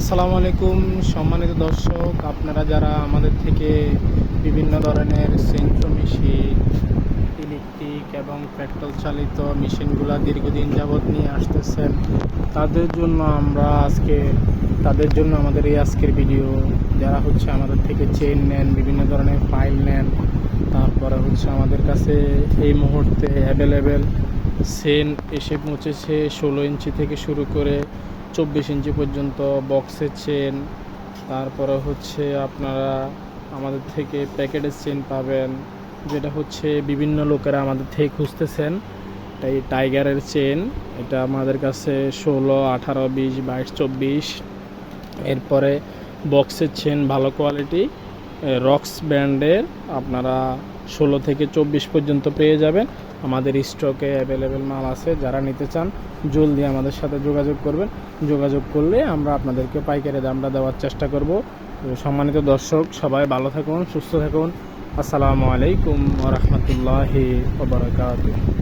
আসসালামু আলাইকুম, সম্মানিত দর্শক, আপনারা যারা আমাদের থেকে বিভিন্ন ধরনের সেন্ট্রো মেশিন, ইলেকট্রিক এবং পেট্রোল চালিত মেশিনগুলো দীর্ঘদিন যাবৎ নিয়ে আসতেছেন, তাদের জন্য আমরা আজকে, তাদের জন্য আমাদের এই আজকের ভিডিও, যারা হচ্ছে আমাদের থেকে চেন নেন, বিভিন্ন ধরনের ফাইল নেন, তারপরে হচ্ছে আমাদের কাছে এই মুহূর্তে অ্যাভেলেবেল সেন এসে পৌঁছেছে ষোলো ইঞ্চি থেকে শুরু করে চব্বিশ ইঞ্চি পর্যন্ত বক্সের চেন তারপরে হচ্ছে আপনারা আমাদের থেকে প্যাকেটের চেন পাবেন, যেটা হচ্ছে বিভিন্ন লোকেরা আমাদের থেকে খুঁজতেছেন। এই টাইগারের চেন এটা আমাদের কাছে ষোলো, আঠারো, বিশ, বাইশ, চব্বিশ। এরপরে বক্সের চেন ভালো কোয়ালিটি রক্স ব্র্যান্ডের আপনারা ষোলো থেকে চব্বিশ পর্যন্ত পেয়ে যাবেন। আমাদের স্টকে অ্যাভেলেবেল মাল আছে, যারা নিতে চান, জলদি আমাদের সাথে যোগাযোগ করবেন। যোগাযোগ করলে আমরা আপনাদেরকে পাইকারি দামটা দেওয়ার চেষ্টা করব। সম্মানিত দর্শক, সবাই ভালো থাকুন, সুস্থ থাকুন। আসসালামু আলাইকুম রহমতুল্লাহি ওবরাকাতুহ